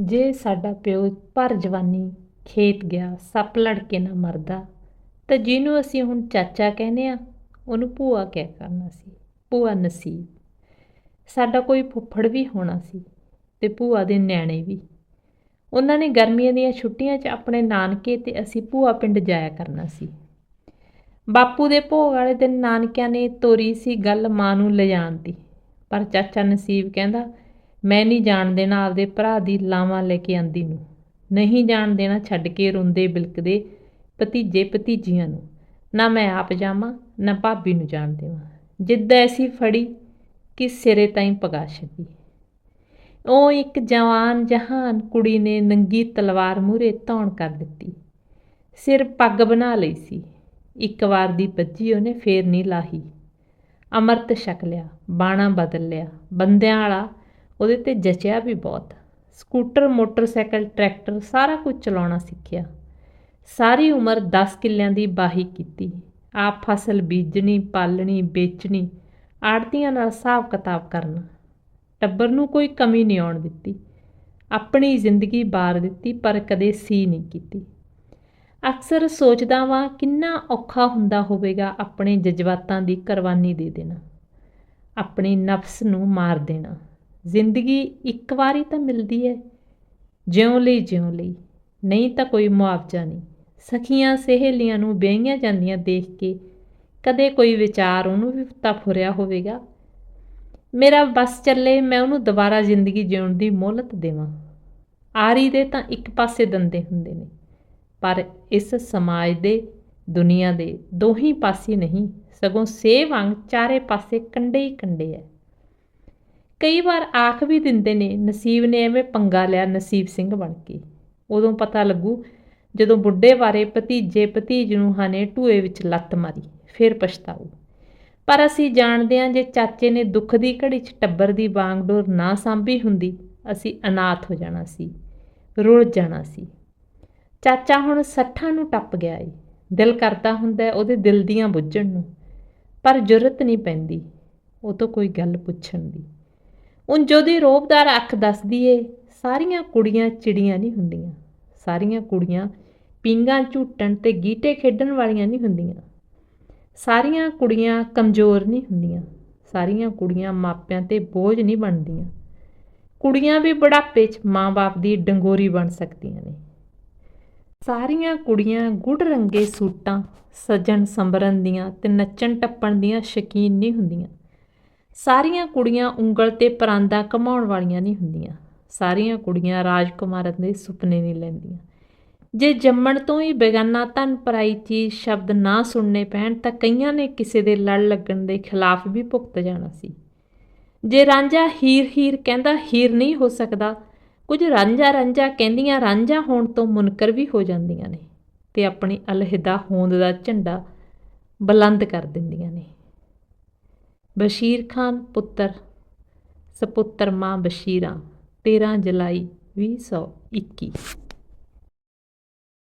ਜੇ ਸਾਡਾ ਪਿਓ ਭਰ ਜਵਾਨੀ ਖੇਤ ਗਿਆ, ਸੱਪ ਲੜ ਕੇ ਨਾ ਮਰਦਾ, ਤਾਂ ਜਿਹਨੂੰ ਅਸੀਂ ਹੁਣ ਚਾਚਾ ਕਹਿੰਦੇ ਆ ਉਹਨੂੰ ਭੂਆ ਕਹਿ ਕਰਨਾ ਸੀ? ਭੂਆ ਨਸੀਬ। ਸਾਡਾ ਕੋਈ ਫੁੱਫੜ ਵੀ ਹੋਣਾ ਸੀ ਤੇ ਭੂਆ ਦੇ ਨਿਆਣੇ ਵੀ। ਉਹਨਾਂ ਨੇ ਗਰਮੀਆਂ ਦੀਆਂ ਛੁੱਟੀਆਂ 'ਚ ਆਪਣੇ ਨਾਨਕੇ ਤੇ ਅਸੀਂ ਭੂਆ ਪਿੰਡ ਜਾਇਆ ਕਰਨਾ ਸੀ। ਬਾਪੂ ਦੇ ਭੋਗ ਵਾਲੇ ਦਿਨ ਨਾਨਕਿਆਂ ਨੇ ਤੋਰੀ ਸੀ ਗੱਲ ਮਾਂ ਨੂੰ ਲਿਜਾਣ ਦੀ, ਪਰ ਚਾਚਾ ਨਸੀਬ ਕਹਿੰਦਾ ਮੈਂ ਨਹੀਂ ਜਾਣ ਦੇਣਾ ਆਪਦੇ ਭਰਾ ਦੀ ਲਾਵਾਂ ਲੈ ਕੇ ਆਂਦੀ ਨੂੰ। ਨਹੀਂ ਜਾਣ ਦੇਣਾ ਛੱਡ ਕੇ ਰੋਂਦੇ ਬਿਲਕਦੇ ਭਤੀਜੇ ਭਤੀਜੀਆਂ ਨੂੰ। ਨਾ ਮੈਂ ਆਪ ਜਾਵਾਂ, ਨਾ ਭਾਬੀ ਨੂੰ ਜਾਣ ਦੇਵਾਂ। ਜਿੱਦ ਐਸੀ ਫੜੀ ਕਿ ਸਿਰੇ ਤਾਈਂ ਪਗਾ ਛੱਡੀ। ਉਹ ਇੱਕ ਜਵਾਨ ਜਹਾਨ ਕੁੜੀ ਨੇ ਨੰਗੀ ਤਲਵਾਰ ਮੂਹਰੇ ਧੌਣ ਕਰ ਦਿੱਤੀ। ਸਿਰ ਪੱਗ ਬਣਾ ਲਈ ਸੀ। ਇੱਕ ਵਾਰ ਦੀ ਬੱਜੀ ਉਹਨੇ ਫੇਰ ਨਹੀਂ ਲਾਹੀ। ਅਮਰਤ ਛਕ ਲਿਆ, ਬਾਣਾ ਬਦਲ ਲਿਆ। ਬੰਦਿਆਂ ਵਾਲਾ ਉਹਦੇ ਤੇ ਜਚਿਆ ਵੀ ਬਹੁਤ। ਸਕੂਟਰ, ਮੋਟਰਸਾਈਕਲ, ਟਰੈਕਟਰ ਸਾਰਾ ਕੁਝ ਚਲਾਉਣਾ ਸਿੱਖਿਆ। ਸਾਰੀ ਉਮਰ 10 ਕਿੱਲਿਆਂ ਦੀ ਬਾਹੀ ਕੀਤੀ। ਆਪ ਫਸਲ ਬੀਜਣੀ, ਪਾਲਣੀ, ਵੇਚਣੀ ਆੜਤੀਆਂ ਨਾਲ ਹਿਸਾਬ ਕਿਤਾਬ ਕਰਨਾ। ਟੱਬਰ ਨੂੰ ਕੋਈ ਕਮੀ ਨਹੀਂ ਆਉਣ ਦਿੱਤੀ। ਆਪਣੀ ਜ਼ਿੰਦਗੀ ਬਾਰ ਦਿੱਤੀ, ਪਰ ਕਦੇ ਸੀ ਨਹੀਂ ਕੀਤੀ। ਅਕਸਰ ਸੋਚਦਾ ਵਾਂ, ਕਿੰਨਾ ਔਖਾ ਹੁੰਦਾ ਹੋਵੇਗਾ ਆਪਣੇ ਜਜ਼ਬਾਤਾਂ ਦੀ ਕੁਰਬਾਨੀ ਦੇ ਦੇਣਾ। ਆਪਣੀ ਨਫਸ ਨੂੰ ਮਾਰ ਦੇਣਾ। ਜ਼ਿੰਦਗੀ ਇੱਕ ਵਾਰੀ ਤਾਂ ਮਿਲਦੀ ਹੈ। ਜਿਉਂ ਲਈ ਜਿਉਂ ਲਈ। ਨਹੀਂ ਤਾਂ ਕੋਈ ਮੁਆਵਜ਼ਾ ਨਹੀਂ। ਸਖੀਆਂ ਸਹੇਲੀਆਂ ਨੂੰ ਵਿਆਹੀਆਂ ਜਾਂਦੀਆਂ ਦੇਖ ਕੇ ਕਦੇ ਕੋਈ ਵਿਚਾਰ ਉਹਨੂੰ ਵੀ ਤਾਂ ਫੁਰਿਆ ਹੋਵੇਗਾ। ਮੇਰਾ ਬਸ ਚੱਲੇ, ਮੈਂ ਉਹਨੂੰ ਦੁਬਾਰਾ ਜ਼ਿੰਦਗੀ ਜਿਉਣ ਦੀ ਮੋਹਲਤ ਦੇਵਾਂ। ਆਰੀ ਦੇ ਤਾਂ ਇੱਕ ਪਾਸੇ ਦੰਦੇ ਹੁੰਦੇ ਨੇ। ਪਰ ਇਸ ਸਮਾਜ ਦੇ, ਦੁਨੀਆ ਦੇ ਦੋਹੀ ਪਾਸੇ ਨਹੀਂ, ਸਗੋਂ ਸੇ ਵਾਂਗ ਚਾਰੇ ਪਾਸੇ ਕੰਡੇ ਹੀ ਕੰਡੇ ਐ ਕਈ ਵਾਰ ਆਖ ਵੀ ਦਿੰਦੇ ਨੇ, ਨਸੀਬ ਨੇ ਐਵੇਂ ਪੰਗਾ ਲਿਆ ਨਸੀਬ ਸਿੰਘ ਬਣ ਕੇ। ਉਦੋਂ ਪਤਾ ਲੱਗੂ ਜਦੋਂ ਬੁੱਢੇ ਬਾਰੇ ਭਤੀਜੇ ਭਤੀਜ ਨੂੰ ਹਾਨੇ ਢੂਏ ਵਿੱਚ ਲੱਤ ਮਾਰੀ, ਫਿਰ ਪਛਤਾਊ। ਪਰ ਅਸੀਂ ਜਾਣਦੇ ਹਾਂ ਜੇ ਚਾਚੇ ਨੇ ਦੁੱਖ ਦੀ ਘੜੀ 'ਚ ਟੱਬਰ ਦੀ ਵਾਂਗਡੋਰ ਨਾ ਸਾਂਭੀ ਹੁੰਦੀ, ਅਸੀਂ ਅਨਾਥ ਹੋ ਜਾਣਾ ਸੀ, ਰੁਲ ਜਾਣਾ ਸੀ। ਚਾਚਾ ਹੁਣ 60 ਨੂੰ ਟੱਪ ਗਿਆ ਏ। ਦਿਲ ਕਰਦਾ ਹੁੰਦਾ ਉਹਦੇ ਦਿਲ ਦੀਆਂ ਬੁੱਝਣ ਨੂੰ, ਪਰ ਜੁਰਤ ਨਹੀਂ ਪੈਂਦੀ, ਉਹ ਤੋਂ ਕੋਈ ਗੱਲ ਪੁੱਛਣ ਦੀ। ਉਨ ਜੋਦੀ ਰੋਬਦਾਰ ਅੱਖ ਦੱਸਦੀ ਏ, ਸਾਰੀਆਂ ਕੁੜੀਆਂ ਚਿੜੀਆਂ ਨਹੀਂ ਹੁੰਦੀਆਂ। ਸਾਰੀਆਂ ਕੁੜੀਆਂ ਪਿੰਗਾਂ ਝੂਟਣ ਤੇ ਗੀਟੇ ਖੇਡਣ ਵਾਲੀਆਂ ਨਹੀਂ ਹੁੰਦੀਆਂ। ਸਾਰੀਆਂ ਕੁੜੀਆਂ ਕਮਜ਼ੋਰ ਨਹੀਂ ਹੁੰਦੀਆਂ। ਸਾਰੀਆਂ ਕੁੜੀਆਂ ਮਾਪਿਆਂ ਤੇ ਬੋਝ ਨਹੀਂ ਬਣਦੀਆਂ। ਕੁੜੀਆਂ ਵੀ ਬੁਢਾਪੇ 'ਚ ਮਾਂ-ਬਾਪ ਦੀ ਡੰਗੋਰੀ ਬਣ ਸਕਦੀਆਂ ਨੇ। ਸਾਰੀਆਂ ਕੁੜੀਆਂ ਗੁੜ ਰੰਗੇ ਸੂਟਾਂ ਸਜਣ ਸੰਬਰਨ ਦੀਆਂ ਤੇ ਨੱਚਣ ਟੱਪਣ ਦੀਆਂ ਸ਼ਕੀਨ ਨਹੀਂ ਹੁੰਦੀਆਂ। ਸਾਰੀਆਂ ਕੁੜੀਆਂ ਉਂਗਲ ਤੇ ਪਰਾਂਦਾ ਕਮਾਉਣ ਵਾਲੀਆਂ ਨਹੀਂ ਹੁੰਦੀਆਂ। ਸਾਰੀਆਂ ਕੁੜੀਆਂ ਰਾਜਕੁਮਾਰਨ ਦੇ ਸੁਪਨੇ ਨਹੀਂ ਲੈਂਦੀਆਂ। ਜੇ ਜੰਮਣ ਤੋਂ ਹੀ ਬੇਗਾਨਾ ਧਨ ਪਰਾਈ ਚੀਜ਼ ਸ਼ਬਦ ਨਾ ਸੁਣਨੇ ਪੈਣ ਤਾਂ ਕਈਆਂ ਨੇ ਕਿਸੇ ਦੇ ਲੜ ਲੱਗਣ ਦੇ ਖਿਲਾਫ ਵੀ ਭੁਗਤ ਜਾਣਾ ਸੀ। ਜੇ ਰਾਂਝਾ ਹੀਰ ਹੀਰ ਕਹਿੰਦਾ ਹੀਰ ਨਹੀਂ ਹੋ ਸਕਦਾ, ਕੁਝ ਰਾਂਝਾ ਰਾਂਝਾ ਕਹਿੰਦੀਆਂ ਰਾਂਝਾ ਹੋਣ ਤੋਂ ਮੁਨਕਰ ਵੀ ਹੋ ਜਾਂਦੀਆਂ ਨੇ ਤੇ ਆਪਣੀ ਅਲਹਿਦਾ ਹੋਂਦ ਦਾ ਝੰਡਾ ਬੁਲੰਦ ਕਰ ਦਿੰਦੀਆਂ ਨੇ। ਬਸ਼ੀਰ ਖਾਨ ਪੁੱਤਰ ਸਪੁੱਤਰ ਮਾਂ ਬਸ਼ੀਰਾ 13 ਜੁਲਾਈ 2021